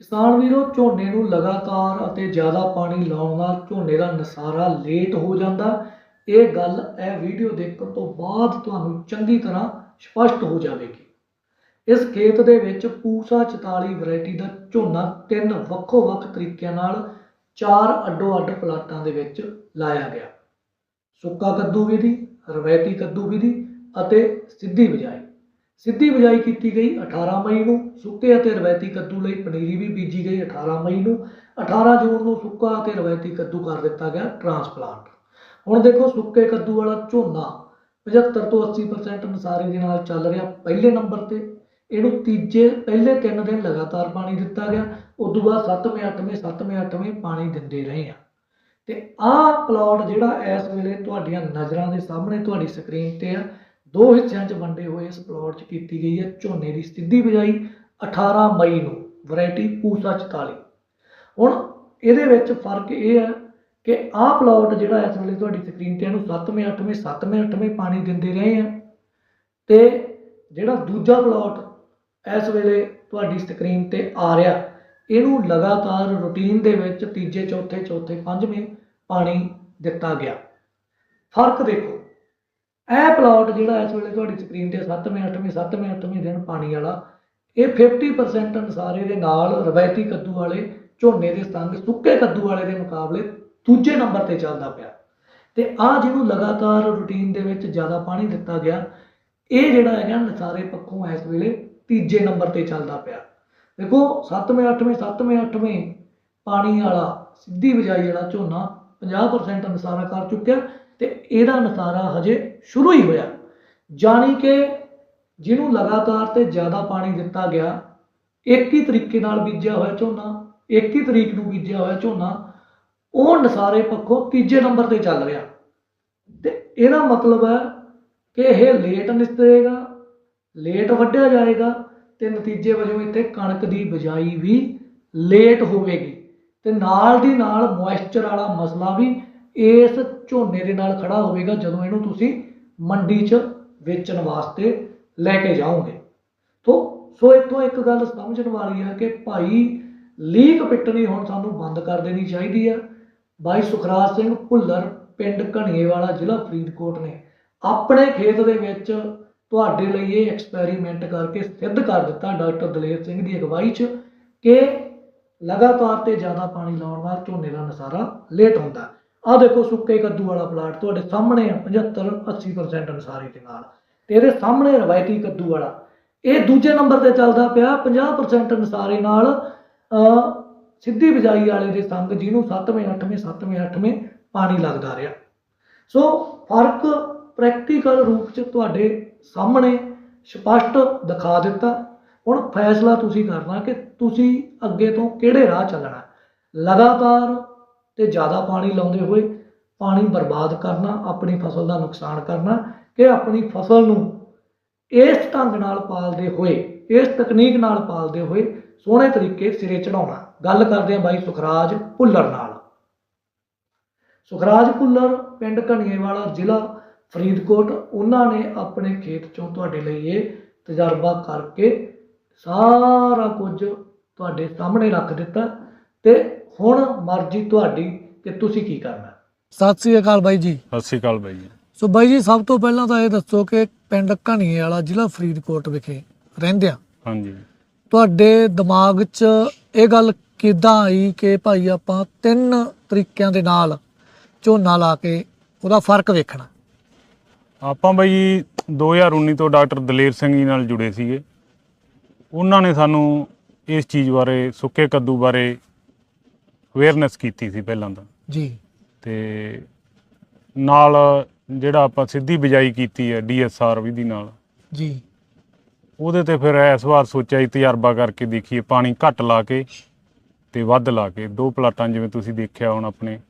ਕਿਸਾਨ ਵੀਰੋ, ਝੋਨੇ ਨੂੰ ਲਗਾਤਾਰ ਅਤੇ ਜ਼ਿਆਦਾ ਪਾਣੀ ਲਾਉਣ ਨਾਲ ਝੋਨੇ ਦਾ ਨਸਾਰਾ ਲੇਟ ਹੋ ਜਾਂਦਾ। ਇਹ ਗੱਲ ਇਹ ਵੀਡੀਓ ਦੇਖਣ ਤੋਂ ਬਾਅਦ ਤੁਹਾਨੂੰ ਚੰਗੀ ਤਰ੍ਹਾਂ ਸਪਸ਼ਟ ਹੋ ਜਾਵੇਗੀ। ਇਸ ਖੇਤ ਦੇ ਵਿੱਚ ਪੂਸਾ 44 ਵੈਰਾਈਟੀ ਦਾ ਝੋਨਾ ਤਿੰਨ ਵੱਖੋ ਵੱਖ ਤਰੀਕਿਆਂ ਨਾਲ ਚਾਰ ਅੱਡੋ ਅੱਡ ਪਲਾਟਾਂ ਦੇ ਵਿੱਚ ਲਾਇਆ ਗਿਆ। ਸੁੱਕਾ ਕੱਦੂ ਵਿਧੀ, ਰਵਾਇਤੀ ਕੱਦੂ ਵਿਧੀ ਅਤੇ ਸਿੱਧੀ ਬਿਜਾਈ। ਸਿੱਧੀ ਬਿਜਾਈ ਕੀਤੀ ਗਈ 18 ਮਈ ਨੂੰ, ਸੁੱਕੇ ਅਤੇ ਰਵਾਇਤੀ ਕੱਦੂ ਲਈ ਪਨੀਰੀ ਵੀ ਬੀਜੀ ਗਈ 18 ਮਈ ਨੂੰ 18 ਜੂਨ ਨੂੰ ਸੁੱਕਾ ਅਤੇ ਰਵਾਇਤੀ ਕੱਦੂ ਕਰ ਦਿੱਤਾ ਗਿਆ ਟ੍ਰਾਂਸਪਲਾਂਟ। ਹੁਣ ਦੇਖੋ ਸੁੱਕੇ ਕੱਦੂ ਵਾਲਾ ਝੋਨਾ 75 ਤੋਂ 80% ਨਸਾਰੇ ਦੇ ਨਾਲ ਚੱਲ ਰਿਹਾ ਪਹਿਲੇ ਨੰਬਰ ਤੇ। ਇਹਨੂੰ ਤੀਜੇ, ਪਹਿਲੇ ਤਿੰਨ ਦਿਨ ਲਗਾਤਾਰ ਪਾਣੀ ਦਿੱਤਾ ਗਿਆ, ਉਸ ਤੋਂ ਬਾਅਦ 7ਵੇਂ 8ਵੇਂ 7ਵੇਂ 8ਵੇਂ ਪਾਣੀ ਦਿੰਦੇ ਰਹੇ ਆ। ਤੇ ਆਹ ਪਲਾਟ ਜਿਹੜਾ ਇਸ ਵੇਲੇ ਤੁਹਾਡੀਆਂ ਨਜ਼ਰਾਂ ਦੇ ਸਾਹਮਣੇ ਤੁਹਾਡੀ ਸਕਰੀਨ ਤੇ ਆ ਦੋ ਹਿੱਸਿਆਂ 'ਚ ਵੰਡੇ ਹੋਏ ਇਸ ਪਲਾਟ 'ਚ ਕੀਤੀ ਗਈ ਹੈ ਝੋਨੇ ਦੀ ਸਿੱਧੀ ਬਿਜਾਈ 18 ਮਈ ਨੂੰ ਵੈਰਾਈਟੀ ਪੂਸਾ 44 ਹੁਣ ਇਹਦੇ ਵਿੱਚ ਫ਼ਰਕ ਇਹ ਹੈ ਕਿ ਆਹ ਪਲਾਟ ਜਿਹੜਾ ਇਸ ਵੇਲੇ ਤੁਹਾਡੀ ਸਕਰੀਨ ਤੇ ਇਹਨੂੰ 7ਵੇਂ 8ਵੇਂ 7ਵੇਂ 8ਵੇਂ ਪਾਣੀ ਦਿੰਦੇ ਰਹੇ ਆ ਤੇ ਜਿਹੜਾ ਦੂਜਾ ਪਲਾਟ ਇਸ ਵੇਲੇ ਤੁਹਾਡੀ ਸਕਰੀਨ ਤੇ ਆ ਰਿਹਾ, ਇਹਨੂੰ ਲਗਾਤਾਰ ਰੂਟੀਨ ਦੇ ਵਿੱਚ ਤੀਜੇ, ਚੌਥੇ ਚੌਥੇ, ਪੰਜਵੇਂ ਪਾਣੀ ਦਿੱਤਾ ਗਿਆ। ਫ਼ਰਕ ਦੇਖੋ ਇਹ ਪਲਾਟ ਜਿਹੜਾ ਇਸ ਵੇਲੇ ਤੁਹਾਡੀ ਸਕਰੀਨ ਤੇ 7ਵੇਂ 8ਵੇਂ 7ਵੇਂ 8ਵੇਂ ਦਿਨ ਪਾਣੀ ਵਾਲਾ, ਇਹ 50% ਅਨਸਾਰੇ ਦੇ ਨਾਲ ਰਵਾਇਤੀ ਕੱਦੂ ਵਾਲੇ, ਝੋਨੇ ਦੇ ਸੰਗ, ਸੁੱਕੇ ਕੱਦੂ ਵਾਲੇ ਦੇ ਮੁਕਾਬਲੇ ਦੂਜੇ ਨੰਬਰ ਤੇ ਚੱਲਦਾ ਪਿਆ। ਤੇ ਆ ਜਿਹਨੂੰ ਲਗਾਤਾਰ ਰੂਟੀਨ ਦੇ ਵਿੱਚ ਜ਼ਿਆਦਾ ਪਾਣੀ ਦਿੱਤਾ ਗਿਆ, ਇਹ ਜਿਹੜਾ ਹੈਗਾ ਨਸਾਰੇ ਪੱਖੋਂ ਇਸ ਵੇਲੇ ਤੀਜੇ ਨੰਬਰ ਤੇ ਚੱਲਦਾ ਪਿਆ। ਦੇਖੋ 7ਵੇਂ 8ਵੇਂ 7ਵੇਂ 8ਵੇਂ ਪਾਣੀ ਵਾਲਾ, ਸਿੱਧੀ ਬਿਜਾਈ ਵਾਲਾ ਝੋਨਾ 50% ਨਸਾਰਾ ਕਰ ਚੁੱਕਿਆ ਤੇ ਇਹਦਾ ਨਸਾਰਾ ਹਜੇ ਸ਼ੁਰੂ ਹੀ ਹੋਇਆ। ਜਾਣੀ ਕਿ ਜਿਹਨੂੰ ਲਗਾਤਾਰ ਤੇ ਜ਼ਿਆਦਾ ਪਾਣੀ ਦਿੱਤਾ ਗਿਆ, ਇੱਕ ਹੀ ਤਰੀਕੇ ਨਾਲ ਬੀਜਿਆ ਹੋਇਆ ਝੋਨਾ, ਇੱਕ ਹੀ ਤਰੀਕ ਨੂੰ ਬੀਜਿਆ ਹੋਇਆ ਝੋਨਾ, ਉਹ ਨਸਾਰੇ ਪੱਖੋਂ ਤੀਜੇ ਨੰਬਰ ਤੇ ਚੱਲ ਰਿਹਾ। ਤੇ ਇਹਦਾ ਮਤਲਬ ਹੈ ਕਿ ਇਹ ਲੇਟ ਨਿਸਰੇਗਾ ਲੇਟ ਵੱਢਿਆ ਜਾਏਗਾ ਤੇ ਨਤੀਜੇ ਵਜੋਂ ਇੱਥੇ ਕਣਕ ਦੀ ਬਿਜਾਈ ਵੀ ਲੇਟ ਹੋਵੇਗੀ। ਤੇ ਨਾਲ ਦੀ ਨਾਲ ਮੋਇਸਚਰ ਵਾਲਾ ਮਸਲਾ ਵੀ ਇਸ ਝੋਨੇ ਦੇ ਨਾਲ ਖੜਾ ਹੋਵੇਗਾ ਜਦੋਂ ਇਹਨੂੰ ਤੁਸੀਂ ਮੰਡੀ 'ਚ ਵੇਚਣ ਵਾਸਤੇ ਲੈ ਕੇ ਜਾਓਗੇ। ਤੋ, ਸੋ ਇੱਥੋਂ ਇੱਕ ਗੱਲ ਸਮਝਣ ਵਾਲੀ ਹੈ ਕਿ ਭਾਈ ਲੀਕ ਪਿੱਟਣੀ ਹੁਣ ਸਾਨੂੰ ਬੰਦ ਕਰ ਦੇਣੀ ਚਾਹੀਦੀ ਹੈ ਬਾਈ ਸੁਖਰਾਜ ਸਿੰਘ ਭੁੱਲਰ ਪਿੰਡ ਘਣੀਏਵਾਲਾ ਜ਼ਿਲ੍ਹਾ ਫਰੀਦਕੋਟ ਨੇ ਆਪਣੇ ਖੇਤ ਦੇ ਵਿੱਚ ਤੁਹਾਡੇ ਲਈ ਇਹ ਐਕਸਪੈਰੀਮੈਂਟ ਕਰਕੇ ਸਿੱਧ ਕਰ ਦਿੱਤਾ ਡਾਕਟਰ ਦਲੇਰ ਸਿੰਘ ਦੀ ਅਗਵਾਈ 'ਚ ਕਿ ਲਗਾਤਾਰ ਤੇ ਜ਼ਿਆਦਾ ਪਾਣੀ ਲਾਉਣ ਨਾਲ ਝੋਨੇ ਦਾ ਨਸਾਰਾ ਲੇਟ ਹੁੰਦਾ। ਆਹ ਦੇਖੋ ਸੁੱਕੇ ਕੱਦੂ ਵਾਲਾ ਪਲਾਟ ਤੁਹਾਡੇ ਸਾਹਮਣੇ ਆ 75 80% ਨਸਾਰੇ ਦੇ ਨਾਲ। ਤੇ ਇਹਦੇ ਸਾਹਮਣੇ ਰਵਾਇਤੀ ਕੱਦੂ ਵਾਲਾ। ਇਹ ਦੂਜੇ ਨੰਬਰ ਤੇ ਚੱਲਦਾ ਪਿਆ 50% ਨਸਾਰੇ ਨਾਲ ਸਿੱਧੀ ਬਿਜਾਈ ਵਾਲੇ ਦੇ ਸੰਗ, ਜਿਹਨੂੰ 7ਵੇਂ 8ਵੇਂ 7ਵੇਂ 8ਵੇਂ ਪਾਣੀ ਲੱਗਦਾ ਰਿਹਾ। ਸੋ ਫ਼ਰਕ ਪ੍ਰੈਕਟੀਕਲ ਰੂਪ 'ਚ ਤੁਹਾਡੇ ਸਾਹਮਣੇ ਸਪਸ਼ਟ ਦਿਖਾ ਦਿੱਤਾ। ਹੁਣ ਫੈਸਲਾ ਤੁਸੀਂ ਕਰਨਾ ਕਿ ਤੁਸੀਂ ਅੱਗੇ ਤੋਂ ਕਿਹੜੇ ਰਾਹ ਚੱਲਣਾ ਲਗਾਤਾਰ ਤੇ ਜ਼ਿਆਦਾ ਪਾਣੀ ਲਾਉਂਦੇ ਹੋਏ ਪਾਣੀ ਬਰਬਾਦ ਕਰਨਾ, ਆਪਣੀ ਫਸਲ ਦਾ ਨੁਕਸਾਨ ਕਰਨਾ, ਕਿ ਆਪਣੀ ਫਸਲ ਨੂੰ ਇਸ ਢੰਗ ਨਾਲ ਪਾਲਦੇ ਹੋਏ, ਇਸ ਤਕਨੀਕ ਨਾਲ ਪਾਲਦੇ ਹੋਏ ਸੋਹਣੇ ਤਰੀਕੇ ਸਿਰੇ ਚੜਾਉਣਾ ਗੱਲ ਕਰਦੇ ਹਾਂ ਬਾਈ ਸੁਖਰਾਜ ਭੁੱਲਰ ਨਾਲ। ਸੁਖਰਾਜ ਭੁੱਲਰ, ਪਿੰਡ ਘਣੀਏਵਾਲਾ ਜ਼ਿਲ੍ਹਾ ਫਰੀਦਕੋਟ, ਉਹਨਾਂ ਨੇ ਆਪਣੇ ਖੇਤ ਚੋਂ ਤੁਹਾਡੇ ਲਈ ਇਹ ਤਜਰਬਾ ਕਰਕੇ ਸਾਰਾ ਕੁਝ ਤੁਹਾਡੇ ਸਾਹਮਣੇ ਰੱਖ ਦਿੱਤਾ ਤੇ ਹੁਣ ਮਰਜ਼ੀ ਤੁਹਾਡੀ ਕਿ ਤੁਸੀਂ ਕੀ ਕਰਨਾ। ਸਤਿ ਸ੍ਰੀ ਅਕਾਲ ਬਾਈ ਜੀ। ਸਤਿ ਸ਼੍ਰੀ ਅਕਾਲ ਬਾਈ ਜੀ। ਸੋ ਬਾਈ ਜੀ ਸਭ ਤੋਂ ਪਹਿਲਾਂ ਤਾਂ ਇਹ ਦੱਸੋ ਕਿ ਪਿੰਡ ਘਣੀਏ ਵਾਲਾ ਜ਼ਿਲ੍ਹਾ ਫਰੀਦਕੋਟ ਵਿਖੇ ਰਹਿੰਦੇ ਆ। ਹਾਂਜੀ। ਤੁਹਾਡੇ ਦਿਮਾਗ 'ਚ ਇਹ ਗੱਲ ਕਿੱਦਾਂ ਆਈ ਕਿ ਭਾਈ ਆਪਾਂ ਤਿੰਨ ਤਰੀਕਿਆਂ ਦੇ ਨਾਲ ਝੋਨਾ ਲਾ ਕੇ ਉਹਦਾ ਫ਼ਰਕ ਵੇਖਣਾ? ਆਪਾਂ ਬਾਈ ਜੀ 2019 ਤੋਂ ਡਾਕਟਰ ਦਲੇਰ ਸਿੰਘ ਜੀ ਨਾਲ ਜੁੜੇ ਸੀਗੇ। ਉਹਨਾਂ ਨੇ ਸਾਨੂੰ ਇਸ ਚੀਜ਼ ਬਾਰੇ ਸੁੱਕੇ ਕੱਦੂ ਬਾਰੇ ਅਵੇਅਰਨੈਸ ਕੀਤੀ ਸੀ ਪਹਿਲਾਂ ਤਾਂ। ਜੀ। ਤੇ ਨਾਲ ਜਿਹੜਾ ਆਪਾਂ ਸਿੱਧੀ ਬਿਜਾਈ ਕੀਤੀ ਹੈ ਡੀਐਸਆਰ ਵਿਧੀ ਨਾਲ। ਜੀ। ਉਹਦੇ ਤੇ ਫਿਰ ਇਸ ਵਾਰ ਸੋਚਿਆ ਜੀ ਤਜਰਬਾ ਕਰਕੇ ਦੇਖੀਏ ਪਾਣੀ ਘੱਟ ਲਾ ਕੇ ਤੇ ਵੱਧ ਲਾ ਕੇ। ਦੋ ਪਲਾਟਾਂ ਜਿਵੇਂ ਤੁਸੀਂ ਦੇਖਿਆ ਹੁਣ ਆਪਣੇ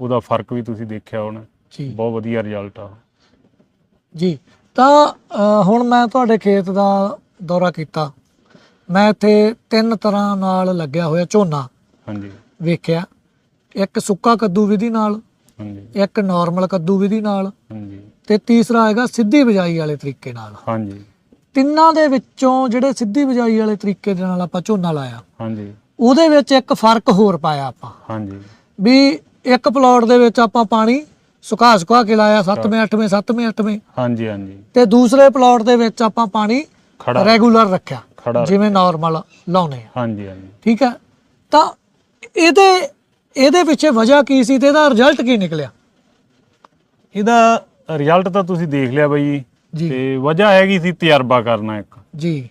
ਉਹਦਾ ਫ਼ਰਕ ਵੀ ਤੁਸੀਂ ਦੇਖਿਆ ਹੁਣ। ਜੀ। ਬਹੁਤ ਵਧੀਆ ਰਿਜ਼ਲਟ ਆ। ਜੀ। ਤਾਂ ਅ, ਹੁਣ ਮੈਂ ਤੁਹਾਡੇ ਖੇਤ ਦਾ ਦੌਰਾ ਕੀਤਾ। ਮੈਂ ਇੱਥੇ ਤਿੰਨ ਤਰ੍ਹਾਂ ਨਾਲ ਲੱਗਿਆ ਹੋਇਆ ਝੋਨਾ ਹਾਂਜੀ। ਵੇਖਿਆ। ਇੱਕ ਸੁੱਕਾ ਕੱਦੂ ਵਿਧੀ ਨਾਲ ਹਾਂਜੀ। ਇੱਕ ਨਾਰਮਲ ਕੱਦੂ ਵਿਧੀ ਨਾਲ ਹਾਂਜੀ। ਤੇ ਤੀਸਰਾ ਹੈਗਾ ਸਿੱਧੀ ਬਿਜਾਈ ਵਾਲੇ ਤਰੀਕੇ ਨਾਲ। ਹਾਂਜੀ। ਤਿੰਨਾਂ ਦੇ ਵਿੱਚੋਂ ਜਿਹੜੇ ਸਿੱਧੀ ਬਿਜਾਈ ਵਾਲੇ ਤਰੀਕੇ ਦੇ ਨਾਲ ਆਪਾਂ ਝੋਨਾ ਲਾਇਆ ਹਾਂਜੀ। ਉਹਦੇ ਵਿੱਚ ਇੱਕ ਫ਼ਰਕ ਹੋਰ ਪਾਇਆ ਆਪਾਂ। ਹਾਂਜੀ। ਵੀ ਇੱਕ ਪਲਾਟ ਦੇ ਵਿੱਚ ਆਪਾਂ ਪਾਣੀ ਸੁਕਾ ਸੁਕਾ ਕੇ ਲਾਇਆ 7ਵੇਂ 8ਵੇਂ 7ਵੇਂ 8ਵੇਂ ਹਾਂਜੀ ਹਾਂਜੀ। ਤੇ ਦੂਸਰੇ ਪਲਾਟ ਦੇ ਵਿੱਚ ਆਪਾਂ ਪਾਣੀ ਖੜਾ। ਰੈਗੂਲਰ ਰੱਖਿਆ ਜਿਵੇਂ ਨਾਰਮਲ ਲਾਉਨੇ ਆ। ਹਾਂਜੀ ਹਾਂਜੀ। ਠੀਕ ਹੈ? ਤਾਂ ਇਹਦੇ ਇਹਦੇ ਪਿੱਛੇ ਵਜ੍ਹਾ ਕੀ ਸੀ ਤੇ ਇਹਦਾ ਰਿਜ਼ਲਟ ਕੀ ਨਿਕਲਿਆ? ਇਹਦਾ ਰਿਜ਼ਲਟ ਤਾਂ ਤੁਸੀਂ ਦੇਖ ਲਿਆ ਬਾਈ ਤੇ ਵਜ੍ਹਾ ਹੈਗੀ ਸੀ ਤਜਰਬਾ ਕਰਨਾ ਇੱਕ। ਜੀ।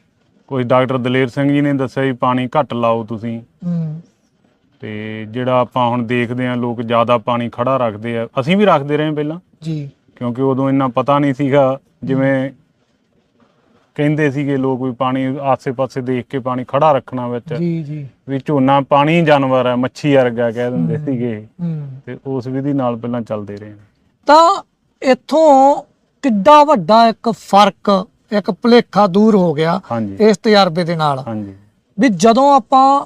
ਕੋਈ ਡਾਕਟਰ ਦਲੇਰ ਸਿੰਘ ਜੀ ਨੇ ਦੱਸਿਆ ਵੀ ਪਾਣੀ ਘੱਟ ਲਾਓ ਤੁਸੀਂ। ਹੂੰ। ਤੇ ਜਿਹੜਾ ਆਪਾਂ ਹੁਣ ਦੇਖਦੇ ਆ ਲੋਕ ਜ਼ਿਆਦਾ ਪਾਣੀ ਖੜਾ ਰੱਖਦੇ ਆ। ਅਸੀਂ ਵੀ ਰੱਖਦੇ ਰਹੇ ਪਹਿਲਾਂ। ਜੀ। ਕਿਉਂਕਿ ਉਦੋਂ ਇੰਨਾ ਪਤਾ ਨਹੀਂ ਸੀਗਾ ਜਿਵੇਂ ਕਹਿੰਦੇ ਸੀਗੇ ਲੋਕ ਵੀ ਪਾਣੀ ਆਸੇ-ਪਾਸੇ ਦੇਖ ਕੇ ਪਾਣੀ ਖੜਾ ਰੱਖਣਾ ਵਿੱਚ। ਜੀ ਜੀ। ਵੀ ਝੋਨਾ ਪਾਣੀ ਜਾਨਵਰ ਹੈ ਮੱਛੀ ਵਰਗਾ ਕਹਿ ਦਿੰਦੇ ਸੀਗੇ ਤੇ ਉਸ ਵਿਧੀ ਨਾਲ ਪਹਿਲਾਂ ਚੱਲਦੇ ਰਹੇ ਤਾਂ ਇੱਥੋਂ ਕਿੱਡਾ ਵੱਡਾ ਇੱਕ ਫ਼ਰਕ ਇੱਕ ਭੁਲੇਖਾ ਦੂਰ ਹੋ ਗਿਆ ਇਸ ਤਜਰਬੇ ਦੇ ਨਾਲ। ਹਾਂਜੀ। ਵੀ ਜਦੋਂ ਆਪਾਂ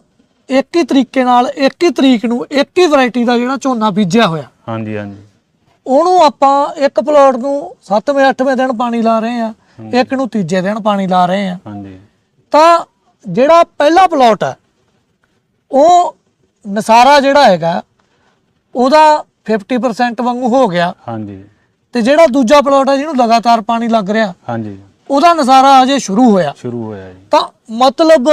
ਇੱਕ ਹੀ ਤਰੀਕੇ ਨਾਲ ਇੱਕ ਹੀ ਤਰੀਕ ਨੂੰ ਇੱਕ ਹੀ ਵੈਰਾਈਟੀ ਦਾ ਜਿਹੜਾ ਝੋਨਾ ਬੀਜਿਆ ਹੋਇਆ ਹਾਂਜੀ ਹਾਂਜੀ। ਉਹਨੂੰ ਆਪਾਂ ਇੱਕ ਪਲਾਟ ਨੂੰ 7ਵੇਂ 8ਵੇਂ ਦਿਨ ਪਾਣੀ ਲਾ ਰਹੇ ਆ ਇੱਕ ਨੂੰ ਤੀਜੇ ਦਿਨ ਪਾਣੀ ਲਾ ਰਹੇ ਆ। ਹਾਂਜੀ। ਤਾਂ ਜਿਹੜਾ ਪਹਿਲਾ ਪਲਾਟ ਹੈ ਉਹ ਨਸਾਰਾ ਜਿਹੜਾ ਹੈਗਾ ਉਹਦਾ 50% ਵਾਂਗੂ ਹੋ ਗਿਆ। ਹਾਂਜੀ। ਤੇ ਜਿਹੜਾ ਦੂਜਾ ਪਲਾਟ ਹੈ ਜਿਹਨੂੰ ਲਗਾਤਾਰ ਪਾਣੀ ਲੱਗ ਰਿਹਾ ਹਾਂਜੀ। ਉਹਦਾ ਨਜ਼ਾਰਾ ਅਜੇ ਸ਼ੁਰੂ ਹੋਇਆ। ਸ਼ੁਰੂ ਹੋਇਆ ਜੀ। ਤਾਂ ਮਤਲਬ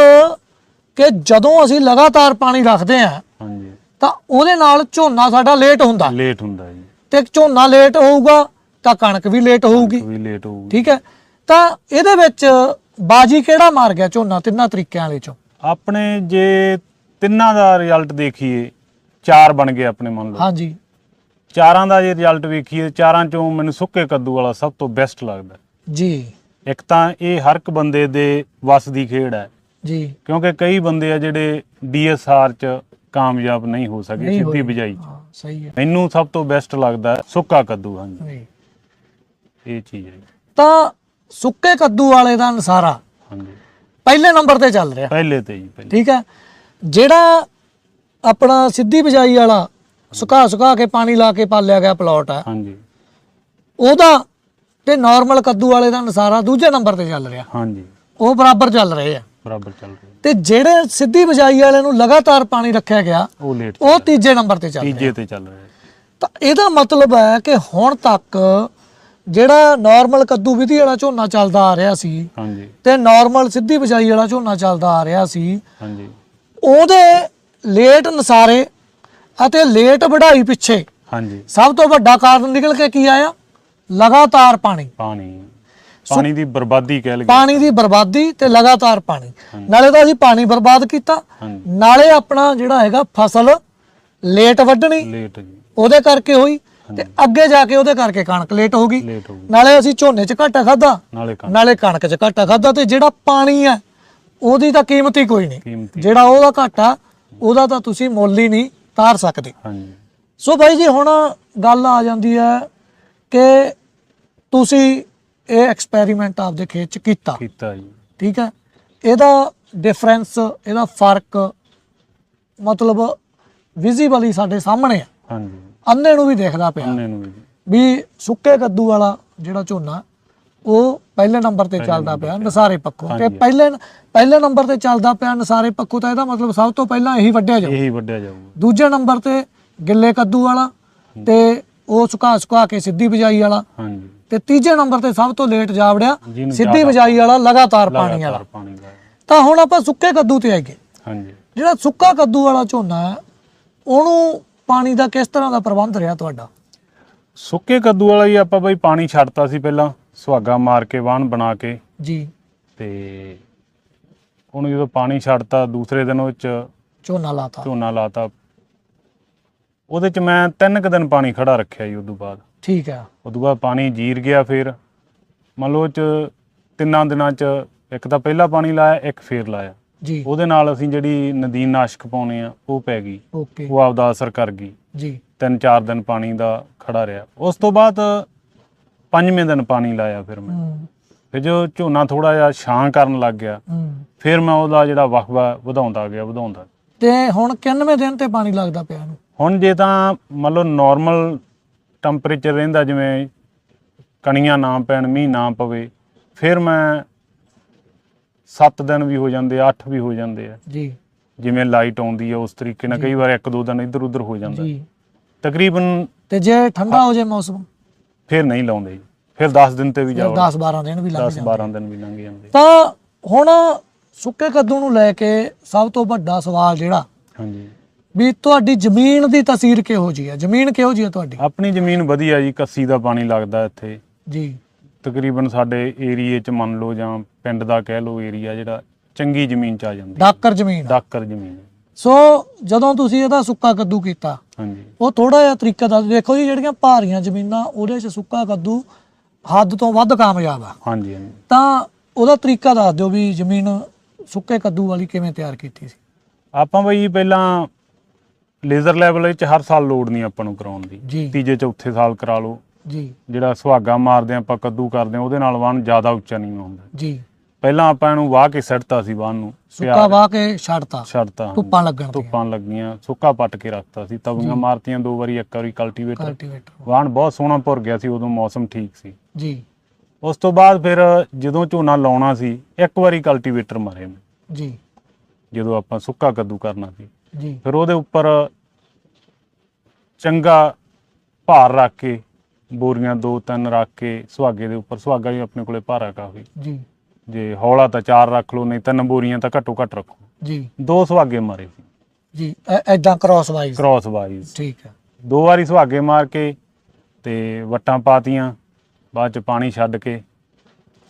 ਕਿ ਜਦੋਂ ਅਸੀਂ ਲਗਾਤਾਰ ਪਾਣੀ ਰੱਖਦੇ ਆ ਹਾਂਜੀ। ਤਾਂ ਉਹਦੇ ਨਾਲ ਝੋਨਾ ਸਾਡਾ ਲੇਟ ਹੁੰਦਾ। ਲੇਟ ਹੁੰਦਾ ਜੀ। ਤੇ ਝੋਨਾ ਲੇਟ ਹੋਊਗਾ ਤਾਂ ਕਣਕ ਵੀ ਲੇਟ ਹੋਊਗੀ। ਵੀ ਲੇਟ ਹੋਊਗੀ। ਠੀਕ ਹੈ? ਤਾਂ ਇਹਦੇ ਵਿੱਚ ਬਾਜੀ ਕਿਹੜਾ ਮਾਰ ਗਿਆ ਝੋਨਾ ਤਿੰਨਾਂ ਤਰੀਕਿਆਂ ਵਾਲੇ ਚੋਂ? ਆਪਣੇ ਜੇ ਤਿੰਨਾਂ ਦਾ ਰਿਜ਼ਲਟ ਦੇਖੀਏ ਚਾਰ ਬਣ ਗਏ ਆਪਣੇ ਮੰਨ ਲਓ। ਹਾਂਜੀ। ਚਾਰਾਂ ਦਾ ਜੇ ਰਿਜ਼ਲਟ ਵੇਖੀਏ ਚਾਰਾਂ ਚੋਂ ਮੈਨੂੰ ਸੁੱਕੇ ਕੱਦੂ ਵਾਲਾ ਸਭ ਤੋਂ ਬੈਸਟ ਲੱਗਦਾ। ਜੀ। ਇੱਕ ਤਾਂ ਇਹ ਹਰ ਇੱਕ ਬੰਦੇ ਦੇ ਵੱਸ ਦੀ ਖੇਡ ਹੈ। ਜੀ। ਕਿਉਂਕਿ ਕਈ ਬੰਦੇ ਆ ਜਿਹੜੇ ਡੀਐਸਆਰ ਚ ਕਾਮਯਾਬ ਨਹੀਂ ਹੋ ਸਕੇ ਨਹੀਂ ਸਿੱਧੀ। ਬਿਜਾਈ ਚ। ਹਾਂ ਸਹੀ ਹੈ। ਮੈਨੂੰ ਸਭ ਤੋਂ ਬੈਸਟ ਲੱਗਦਾ ਹੈ ਸੁੱਕਾ ਕੱਦੂ ਹਾਂਜੀ। ਜੀ। ਇਹ ਚੀਜ਼ ਹੈ। ਤਾਂ ਸੁੱਕੇ ਕੱਦੂ ਵਾਲੇ ਦਾ ਨਸਾਰਾ। ਹਾਂਜੀ। ਪਹਿਲੇ ਨੰਬਰ ਤੇ ਚੱਲ ਰਿਹਾ। ਪਹਿਲੇ ਤੇ ਜੀ ਪਹਿਲੇ। ਠੀਕ ਹੈ? ਜਿਹੜਾ ਆਪਣਾ ਸਿੱਧੀ ਬਿਜਾਈ ਵਾਲਾ ਸੁਕਾ ਸੁਕਾ ਕੇ ਪਾਣੀ ਲਾ ਕੇ ਪਾਲਿਆ ਗਿਆ ਪਲਾਟ ਹੈ ਹਾਂਜੀ। ਉਹਦਾ ਤੇ ਨਾਰਮਲ ਕੱਦੂ ਵਾਲੇ ਦਾ ਨਸਾਰਾ ਦੂਜੇ ਨੰਬਰ ਤੇ ਚੱਲ ਰਿਹਾ। ਹਾਂਜੀ। ਉਹ ਬਰਾਬਰ ਚੱਲ ਰਹੇ ਆ। ਬਰਾਬਰ ਚੱਲ ਰਿਹਾ। ਤੇ ਜਿਹੜੇ ਸਿੱਧੀ ਬਿਜਾਈ ਵਾਲੇ ਨੂੰ ਲਗਾਤਾਰ ਪਾਣੀ ਰੱਖਿਆ ਗਿਆ ਉਹ ਲੇਟ ਉਹ ਤੀਜੇ ਨੰਬਰ ਤੇ ਚੱਲ ਰਿਹਾ। ਤੀਜੇ ਤੇ ਚੱਲ ਰਿਹਾ। ਤਾਂ ਇਹਦਾ ਮਤਲਬ ਹੈ ਕਿ ਹੁਣ ਤੱਕ ਜਿਹੜਾ ਨਾਰਮਲ ਕੱਦੂ ਵਿਧੀ ਵਾਲਾ ਝੋਨਾ ਚੱਲਦਾ ਆ ਰਿਹਾ ਸੀ ਹਾਂਜੀ। ਤੇ ਨਾਰਮਲ ਸਿੱਧੀ ਬਿਜਾਈ ਵਾਲਾ ਝੋਨਾ ਚੱਲਦਾ ਆ ਰਿਹਾ ਸੀ ਹਾਂਜੀ। ਉਹਦੇ ਲੇਟ ਨਸਾਰੇ ਅਤੇ ਲੇਟ ਵਢਾਈ ਪਿੱਛੇ ਹਾਂਜੀ। ਸਭ ਤੋਂ ਵੱਡਾ ਕਾਰਨ ਨਿਕਲ ਕੇ ਕੀ ਆਇਆ? ਲਗਾਤਾਰ ਪਾਣੀ। ਪਾਣੀ। ਪਾਣੀ ਦੀ ਬਰਬਾਦੀ ਕਹਿ ਲਈਏ। ਪਾਣੀ ਦੀ ਬਰਬਾਦੀ ਤੇ ਲਗਾਤਾਰ ਪਾਣੀ। ਨਾਲੇ ਤਾਂ ਅਸੀਂ ਪਾਣੀ ਬਰਬਾਦ ਕੀਤਾ। ਨਾਲੇ ਆਪਣਾ ਜਿਹੜਾ ਹੈਗਾ ਫਸਲ ਲੇਟ ਵੱਢਣੀ। ਲੇਟ ਜੀ। ਉਹਦੇ ਕਰਕੇ ਹੋਈ। ਤੇ ਅੱਗੇ ਜਾ ਕੇ ਉਹਦੇ ਕਰਕੇ ਕਣਕ ਲੇਟ ਹੋ ਗਈ। ਲੇਟ ਹੋ ਗਈ। ਨਾਲੇ ਅਸੀਂ ਝੋਨੇ 'ਚ ਘਾਟਾ ਖਾਦਾ ਨਾਲੇ ਕਣਕ। ਨਾਲੇ ਕਣਕ 'ਚ ਘਾਟਾ ਖਾਦਾ ਤੇ ਜਿਹੜਾ ਪਾਣੀ ਹੈ ਉਹਦੀ ਤਾਂ ਕੀਮਤ ਹੀ ਕੋਈ ਨਹੀਂ। ਕੀਮਤੀ ਜਿਹੜਾ ਉਹਦਾ ਘਾਟਾ ਉਹਦਾ ਤਾਂ ਤੁਸੀਂ ਮੁੱਲ ਹੀ ਨਹੀਂ ਤਾਰ ਸਕਦੇ। ਹਾਂਜੀ। ਸੋ ਭਾਈ ਜੀ ਹੁਣ ਗੱਲ ਆ ਜਾਂਦੀ ਹੈ ਕਿ ਤੁਸੀਂ ਇਹ ਐਕਸਪੈਰੀਮੈਂਟ ਆਪਦੇ ਖੇਤ 'ਚ ਕੀਤਾ। ਕੀਤਾ ਜੀ। ਠੀਕ ਹੈ? ਇਹਦਾ ਡਿਫਰੈਂਸ ਇਹਦਾ ਫ਼ਰਕ ਮਤਲਬ ਵਿਜ਼ੀਬਲੀ ਸਾਡੇ ਸਾਹਮਣੇ ਆ। ਹਾਂਜੀ। ਅੰਨੇ ਨੂੰ ਵੀ ਦੇਖਦਾ ਪਿਆ। ਉਹਨੇ ਨੂੰ ਵੀ। ਵੀ ਸੁੱਕੇ ਕੱਦੂ ਵਾਲਾ ਜਿਹੜਾ ਝੋਨਾ ਉਹ ਪਹਿਲੇ ਨੰਬਰ ਤੇ ਚੱਲਦਾ ਪਿਆ ਨਸਾਰੇ ਪੱਖੋਂ। ਤੇ। ਪਹਿਲੇ ਪਹਿਲੇ ਨੰਬਰ ਤੇ ਚੱਲਦਾ ਪਿਆ ਨਸਾਰੇ ਪੱਖੋਂ ਤਾਂ ਇਹਦਾ ਮਤਲਬ ਸਭ ਤੋਂ ਪਹਿਲਾਂ ਇਹੀ ਵੱਢਿਆ ਜਾਊ ਇਹੀ ਵੱਢਿਆ ਜਾਊਗਾ। ਦੂਜੇ ਨੰਬਰ ਤੇ ਗਿੱਲੇ ਕੱਦੂ ਵਾਲਾ ਤੇ ਉਹ ਸੁਕਾ ਸੁਕਾ ਕੇ ਸਿੱਧੀ ਬਿਜਾਈ ਵਾਲਾ। ਹਾਂਜੀ। ਤੇ ਤੀਜੇ ਨੰਬਰ ਤੇ ਸਭ ਤੋਂ ਲੇਟ ਜਾਵੜਿਆ ਸਿੱਧੀ ਬਿਜਾਈ ਵਾਲਾ ਲਗਾਤਾਰ ਪਾਣੀ ਵਾਲਾ। ਤਾਂ ਹੁਣ ਆਪਾਂ ਸੁੱਕੇ ਕੱਦੂ ਤੇ ਆਈਏ। ਹਾਂਜੀ। ਜਿਹੜਾ ਸੁੱਕਾ ਕੱਦੂ ਵਾਲਾ ਝੋਨਾ ਹੈ ਉਹਨੂੰ ਪਾਣੀ ਦਾ ਕਿਸ ਤਰ੍ਹਾਂ ਦਾ ਪ੍ਰਬੰਧ ਰਿਹਾ ਤੁਹਾਡਾ? ਸੁੱਕੇ ਕੱਦੂ ਵਾਲਾ ਹੀ ਆਪਾਂ ਬਈ ਪਾਣੀ ਛੱਡਤਾ ਸੀ ਪਹਿਲਾਂ ਸੁਹਾਗਾ ਮਾਰ ਕੇ ਵਾਹਣ ਬਣਾ ਕੇ। ਜੀ। ਤੇ ਉਹਨੂੰ ਜਦੋਂ ਪਾਣੀ ਛੱਡਤਾ ਦੂਸਰੇ ਦਿਨ ਉਹ ਚ ਝੋਨਾ ਲਾਤਾ। ਝੋਨਾ ਲਾਤਾ। ਉਹਦੇ ਚ ਮੈਂ ਤਿੰਨ ਕੁ ਦਿਨ ਪਾਣੀ ਖੜਾ ਰੱਖਿਆ ਜੀ ਉਦੋਂ ਬਾਅਦ। ਠੀਕ ਹੈ ਉਦੋਂ ਬਾਅਦ ਪਾਣੀ ਜੀਰ ਗਿਆ ਫਿਰ। ਮੰਨ ਲਓ ਚ ਤਿੰਨਾਂ ਦਿਨਾਂ ਚ ਇੱਕ ਤਾਂ ਪਹਿਲਾ ਪਾਣੀ ਲਾਇਆ ਇੱਕ ਫੇਰ ਲਾਇਆ। ਜੀ। ਉਹਦੇ ਨਾਲ ਅਸੀਂ ਜਿਹੜੀ ਨਦੀਨ ਨਾਸ਼ਕ ਪਾਉਣੇ ਆ ਉਹ ਪੈ ਗਈ। ਓਕੇ। ਉਹ ਆਪਦਾ ਅਸਰ ਕਰ ਗਈ। ਜੀ। ਤਿੰਨ ਚਾਰ ਦਿਨ ਪਾਣੀ ਦਾ ਖੜਾ ਰਿਹਾ। ਉਸ ਤੋਂ ਬਾਅਦ ਪੰਜਵੇਂ ਦਿਨ ਪਾਣੀ ਲਾਇਆ ਫਿਰ ਮੈਂ। ਫਿਰ ਜੋ ਝੋਨਾ ਥੋੜਾ ਜਿਹਾ ਛਾਂ ਕਰਨ ਲੱਗ ਗਿਆ ਫਿਰ ਮੈਂ ਉਹਦਾ ਜਿਹੜਾ ਵਕਬਾ ਵਧਾਉਂਦਾ ਗਿਆ ਵਧਾਉਂਦਾ। ਤੇ ਹੁਣ 91 ਦਿਨ ਤੇ ਪਾਣੀ ਲੱਗਦਾ ਪਿਆ ਹੁਣ ਜੇ ਤਾਂ ਮੰਨ ਲਓ ਨਾਰਮਲ ਟੈਂਪਰੇਚਰ ਰਹਿੰਦਾ ਜਿਵੇਂ ਕਣੀਆਂ ਨਾ ਪੈਣ ਮੀਂਹ ਨਾ ਪਵੇ ਫਿਰ ਮੈਂ 7 ਦਿਨ ਵੀ ਹੋ ਜਾਂਦੇ ਆ 8 ਵੀ ਹੋ ਜਾਂਦੇ ਆ। ਜੀ। ਜਿਵੇਂ ਲਾਈਟ ਆਉਂਦੀ ਆ ਉਸ ਤਰੀਕੇ ਨਾਲ। ਕਈ ਵਾਰ ਇੱਕ ਦੋ ਦਿਨ ਇੱਧਰ ਉੱਧਰ ਹੋ ਜਾਂਦਾ। ਜੀ। ਤਕਰੀਬਨ ਤੇ ਜੇ ਠੰਡਾ ਹੋ। ਜੇ ਮੌਸਮ? ਫਿਰ ਨਹੀਂ ਲਾਉਂਦੇ ਜੀ। ਫਿਰ 10 ਦਿਨ ਤੇ ਵੀ ਜਾਓ। 10 12 ਦਿਨ ਵੀ ਲੱਗ 10 ਜਾਂਦੇ। 12 ਦਿਨ ਵੀ ਲੰਘ ਜਾਂਦੇ। ਤਾਂ ਹੁਣ ਸੁੱਕੇ ਕੱਦੂ ਨੂੰ ਲੈ ਕੇ ਸਭ ਤੋਂ ਵੱਡਾ ਸਵਾਲ ਜਿਹੜਾ ਹਾਂਜੀ। ਵੀ ਤੁਹਾਡੀ ਜ਼ਮੀਨ ਦੀ ਤਸਵੀਰ ਕਿਹੋ ਜੀ ਹੈ? ਜ਼ਮੀਨ ਕਿਹੋ ਜੀ ਹੈ ਤੁਹਾਡੀ? ਆਪਣੀ ਜ਼ਮੀਨ ਵਧੀਆ ਜੀ ਕੱਸੀ ਦਾ ਪਾਣੀ ਲੱਗਦਾ ਇੱਥੇ। ਜੀ। ਤਕਰੀਬਨ ਸਾਡੇ ਏਰੀਏ ਚ ਮੰਨ ਲਓ ਜਾਂ ਪਿੰਡ ਦਾ ਕਹਿ ਲਓ ਏਰੀਆ ਜਿਹੜਾ ਚੰਗੀ ਜ਼ਮੀਨ ਚ ਆ ਜਾਂਦੀ ਡਾਕਰ ਜ਼ਮੀਨ ਆ। ਡਾਕਰ ਜ਼ਮੀਨ। ਸੋ ਜਦੋਂ ਤੁਸੀਂ ਇਹਦਾ ਸੁੱਕਾ ਕੱਦੂ ਕੀਤਾ ਹਾਂਜੀ। ਉਹ ਥੋੜਾ ਜਿਹਾ ਤਰੀਕਾ ਦੱਸ ਦੇਖੋ ਜੀ ਜਿਹੜੀਆਂ ਭਾਰੀਆਂ ਜ਼ਮੀਨਾਂ ਉਹਦੇ 'ਚ ਸੁੱਕਾ ਕੱਦੂ ਹੱਦ ਤੋਂ ਵੱਧ ਕਾਮਯਾਬ ਆ। ਹਾਂਜੀ ਹਾਂਜੀ। ਤਾਂ ਉਹਦਾ ਤਰੀਕਾ ਦੱਸ ਦਿਓ ਵੀ ਜ਼ਮੀਨ ਸੁੱਕੇ ਕੱਦੂ ਵਾਲੀ ਕਿਵੇਂ ਤਿਆਰ ਕੀਤੀ ਸੀ। ਆਪਾਂ ਬਈ ਪਹਿਲਾਂ ਲੇਜ਼ਰ ਲੈਵਲ ਵਿੱਚ ਹਰ ਸਾਲ ਲੋਡ ਨਹੀਂ ਆਪਾਂ ਨੂੰ ਕਰਾਉਣ ਦੀ। ਜੀ। ਤੀਜੇ ਚੌਥੇ ਸਾਲ ਕਰਾ ਲਓ। ਜੀ। ਜਿਹੜਾ ਸੁਹਾਗਾ ਮਾਰਦੇ ਆਪਾਂ ਕੱਦੂ ਕਰਦੇ ਆ ਉਹਦੇ ਨਾਲ ਵਾਹਨ ਜ਼ਿਆਦਾ ਉੱਚਾ ਨਹੀਂ ਹੁੰਦਾ। ਜੀ। ਪਹਿਲਾਂ ਆਪਾਂ ਇਹਨੂੰ ਵਾਹ ਕੇ ਸੱਟਤਾ ਸੀ ਵਾਹਨ ਨੂੰ ਸੁੱਕਾ ਵਾਹ ਕੇ ਛੱਡਤਾ। ਛੱਡਤਾ ਧੁੱਪਾਂ ਲੱਗਣ ਧੁੱਪਾਂ ਲੱਗੀਆਂ ਸੁੱਕਾ ਪੱਟ ਕੇ ਰੱਖਤਾ ਸੀ ਤਵੀਆਂ ਮਾਰਤੀਆਂ ਦੋ ਵਾਰੀ ਇੱਕ ਵਾਰੀ ਕਲਟੀਵੇਟਰ ਕਲਟੀਵੇਟਰ ਵਾਹਨ ਬਹੁਤ ਸੋਹਣਾ ਭੁਰ ਗਿਆ ਸੀ ਉਦੋਂ ਮੌਸਮ ਠੀਕ ਸੀ। ਜੀ। ਉਸ ਤੋਂ ਬਾਅਦ ਫਿਰ ਜਦੋਂ ਝੋਨਾ ਲਾਉਣਾ ਸੀ ਇੱਕ ਵਾਰੀ ਕਲਟੀਵੇਟਰ ਮਾਰੇ ਮੈਂ। ਜੀ। ਜਦੋਂ ਆਪਾਂ ਸੁੱਕਾ ਕੱਦੂ ਕਰਨਾ ਸੀ। ਜੀ। ਫਿਰ ਉਹਦੇ ਉੱਪਰ ਚੰਗਾ ਭਾਰ ਰੱਖ ਕੇ ਬੋਰੀਆਂ ਦੋ ਤਿੰਨ ਰੱਖ ਕੇ ਸੁਹਾਗੇ ਦੇ ਉੱਪਰ ਸੁਹਾਗਾ ਵੀ ਆਪਣੇ ਕੋਲੇ ਭਾਰਾ ਕਾਫੀ। ਜੀ। ਜੇ ਹੌਲਾ ਤਾਂ ਚਾਰ ਰੱਖ ਲਓ ਨਹੀਂ ਤਿੰਨ ਬੋਰੀਆਂ ਤਾਂ ਘੱਟੋ ਘੱਟ ਰੱਖੋ। ਜੀ। ਦੋ ਸੁਹਾਗੇ ਮਾਰੇ ਸੀ। ਜੀ ਐਦਾਂ ਕ੍ਰਾਸ ਵਾਈਜ਼ ਕ੍ਰਾਸ ਵਾਈਜ਼ ਠੀਕ ਹੈ ਦੋ ਵਾਰੀ ਸੁਹਾਗੇ ਮਾਰ ਕੇ ਤੇ ਵਟਾਂ ਪਾਤੀਆਂ ਬਾਅਦ ਚ ਪਾਣੀ ਛੱਡ ਕੇ।